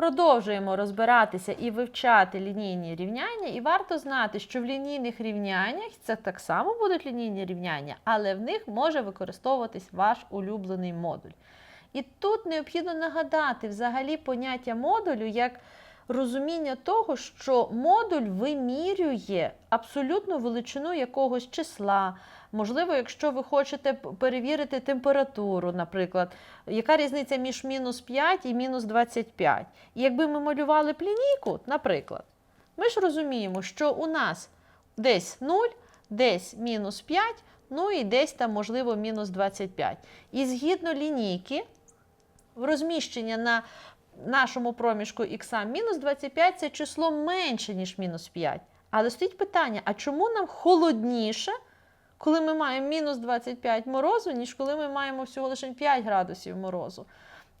Продовжуємо розбиратися і вивчати лінійні рівняння, і варто знати, що в лінійних рівняннях це так само будуть лінійні рівняння, але в них може використовуватись ваш улюблений модуль. І тут необхідно нагадати взагалі поняття модулю як розуміння того, що модуль вимірює абсолютну величину якогось числа. Можливо, якщо ви хочете перевірити температуру, наприклад, яка різниця між мінус 5 і мінус 25. І якби ми малювали б наприклад, ми ж розуміємо, що у нас десь 0, десь мінус 5, ну і десь там, можливо, мінус 25. І згідно лінійки, розміщення на нашому проміжку х мінус 25 це число менше, ніж мінус 5. Але стоїть питання: а чому нам холодніше, коли ми маємо мінус 25 морозу, ніж коли ми маємо всього лише 5 градусів морозу?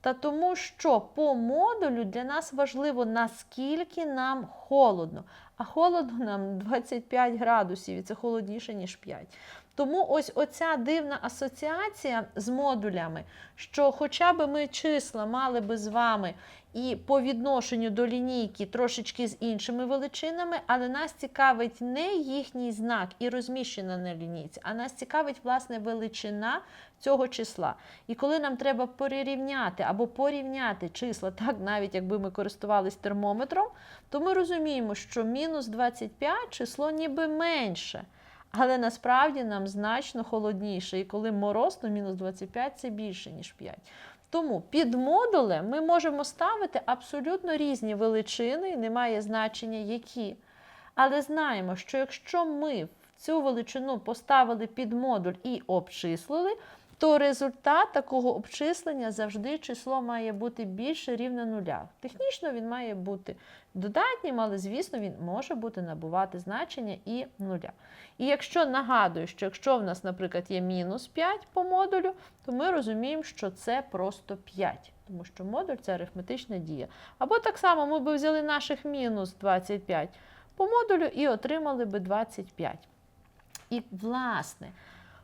Та тому, що по модулю для нас важливо, наскільки нам холодно. А холодно нам 25 градусів, і це холодніше, ніж 5. Тому ось оця дивна асоціація з модулями, що хоча б ми числа мали би з вами і по відношенню до лінійки трошечки з іншими величинами, але нас цікавить не їхній знак і розміщена на лінійці, а нас цікавить власне величина цього числа. І коли нам треба перерівняти або порівняти числа, так навіть якби ми користувались термометром, то ми розуміємо, що мінус 25 число ніби менше. Але насправді нам значно холодніше. І коли мороз, то мінус 25 це більше, ніж 5. Тому під модулем ми можемо ставити абсолютно різні величини, і немає значення які. Але знаємо, що якщо ми цю величину поставили під модуль і обчислили, то результат такого обчислення завжди число має бути більше рівне нуля. Технічно він має бути додатнім, але, звісно, він може бути набувати значення і нуля. І якщо нагадую, що якщо в нас, наприклад, є мінус 5 по модулю, то ми розуміємо, що це просто 5, тому що модуль це арифметична дія. Або так само ми б взяли наших мінус 25 по модулю і отримали би 25. І, власне,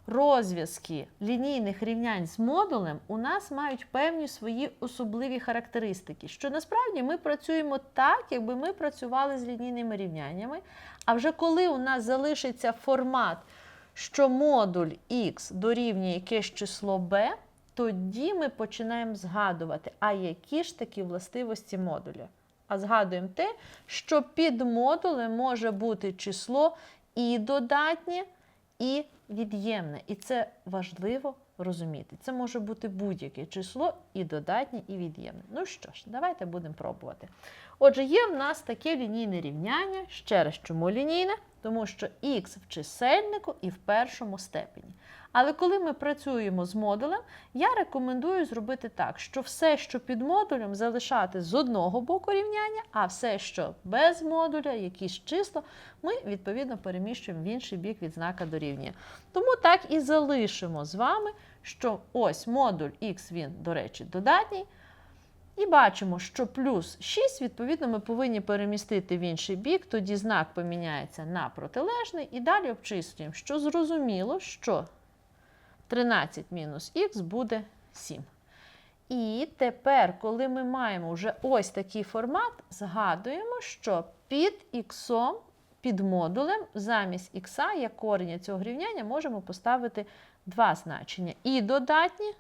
розв'язки лінійних рівнянь з модулем у нас мають певні свої особливі характеристики, що насправді ми працюємо так, якби ми працювали з лінійними рівняннями. А вже коли у нас залишиться формат, що модуль х дорівнює якесь число b, тоді ми починаємо згадувати, а які ж такі властивості модуля. А згадуємо те, що під модулем може бути число і додатнє, і від'ємне. І це важливо розуміти. Це може бути будь-яке число і додатнє, і від'ємне. Ну що ж, давайте будемо пробувати. Отже, є в нас таке лінійне рівняння. Ще раз, чому лінійне? Тому що х в чисельнику і в першому степені. Але коли ми працюємо з модулем, я рекомендую зробити так, що все, що під модулем, залишати з одного боку рівняння, а все, що без модуля, якісь числа, ми відповідно переміщуємо в інший бік від знака дорівнює. Тому так і залишимо з вами, що ось модуль х, він, до речі, додатній. І бачимо, що плюс 6, відповідно, ми повинні перемістити в інший бік, тоді знак поміняється на протилежний, і далі обчислюємо, що зрозуміло, що 13 мінус х буде 7. І тепер, коли ми маємо вже ось такий формат, згадуємо, що під х, під модулем, замість х, як корення цього рівняння, можемо поставити два значення. І додатні,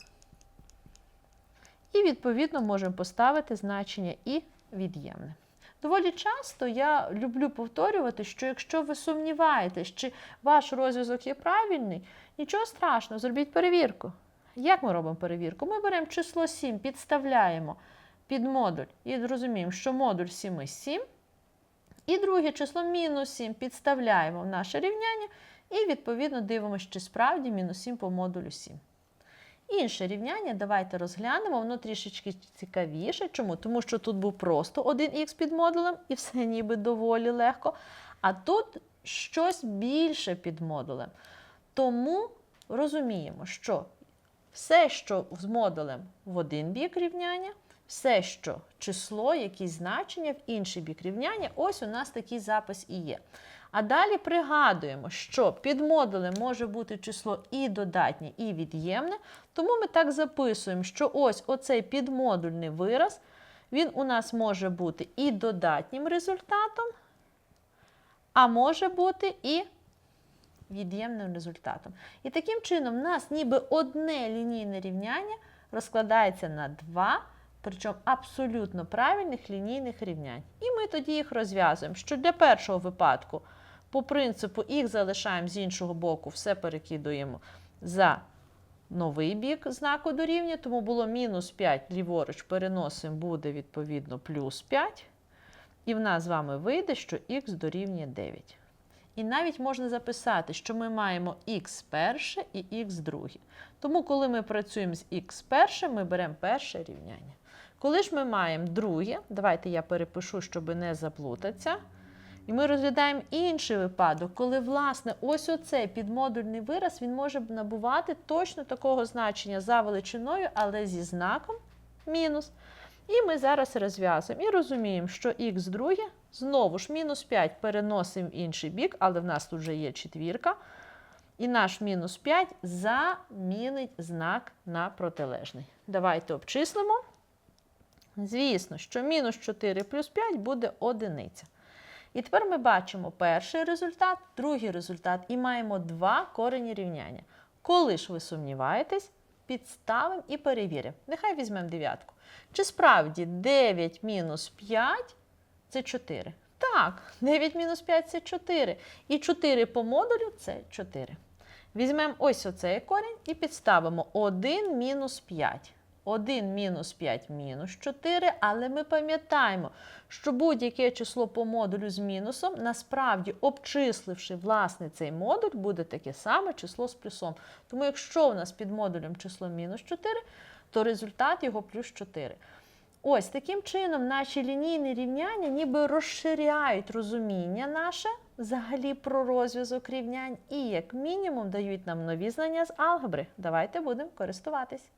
і, відповідно, можемо поставити значення і від'ємне. Доволі часто я люблю повторювати, що якщо ви сумніваєтесь, чи ваш розв'язок є правильний, нічого страшного, зробіть перевірку. Як ми робимо перевірку? Ми беремо число 7, підставляємо під модуль і розуміємо, що модуль 7 – 7. І друге число мінус 7 підставляємо в наше рівняння і, відповідно, дивимося, чи справді мінус 7 по модулю 7. Інше рівняння давайте розглянемо, воно трішечки цікавіше. Чому? Тому що тут був просто 1х під модулем і все ніби доволі легко. А тут щось більше під модулем. Тому розуміємо, що все, що з модулем в один бік рівняння, все, що число, якісь значення в інший бік рівняння, ось у нас такий запис і є. А далі пригадуємо, що під модулем може бути число і додатнє, і від'ємне, тому ми так записуємо, що ось оцей підмодульний вираз, Він у нас може бути і додатнім результатом, а може бути і від'ємним результатом. І таким чином, в нас ніби одне лінійне рівняння розкладається на два, причому абсолютно правильних лінійних рівнянь. І ми тоді їх розв'язуємо, що для першого випадку, по принципу, їх залишаємо з іншого боку, все перекидуємо за новий бік знаку дорівнює, тому було мінус 5 ліворуч, переносимо, буде відповідно плюс 5. І в нас з вами вийде, що х дорівнює 9. І навіть можна записати, що ми маємо х перше і х друге. Тому, коли ми працюємо з х першим, ми беремо перше рівняння. Коли ж ми маємо друге, давайте я перепишу, щоб не заплутатися. І ми розглядаємо інший випадок, коли, власне, ось оцей підмодульний вираз він може набувати точно такого значення за величиною, але зі знаком мінус. І ми зараз розв'язуємо і розуміємо, що х друге, знову ж мінус 5 переносимо в інший бік, але в нас тут вже є четвірка. І наш мінус 5 замінить знак на протилежний. Давайте обчислимо. Звісно, що мінус 4 плюс 5 буде одиниця. І тепер ми бачимо перший результат, другий результат і маємо два корені рівняння. Коли ж ви сумніваєтесь, підставимо і перевіримо. Нехай візьмемо дев'ятку. Чи справді 9 мінус 5 це 4? Так, 9 мінус 5 це 4. І 4 по модулю це 4. Візьмемо ось оцей корінь і підставимо 1 мінус 5. 1 мінус 5 мінус 4, але ми пам'ятаємо, що будь-яке число по модулю з мінусом, насправді, обчисливши власне цей модуль, буде таке саме число з плюсом. Тому якщо у нас під модулем число мінус 4, то результат його плюс 4. Ось таким чином наші лінійні рівняння ніби розширяють розуміння наше взагалі про розв'язок рівнянь і, як мінімум, дають нам нові знання з алгебри. Давайте будемо користуватись.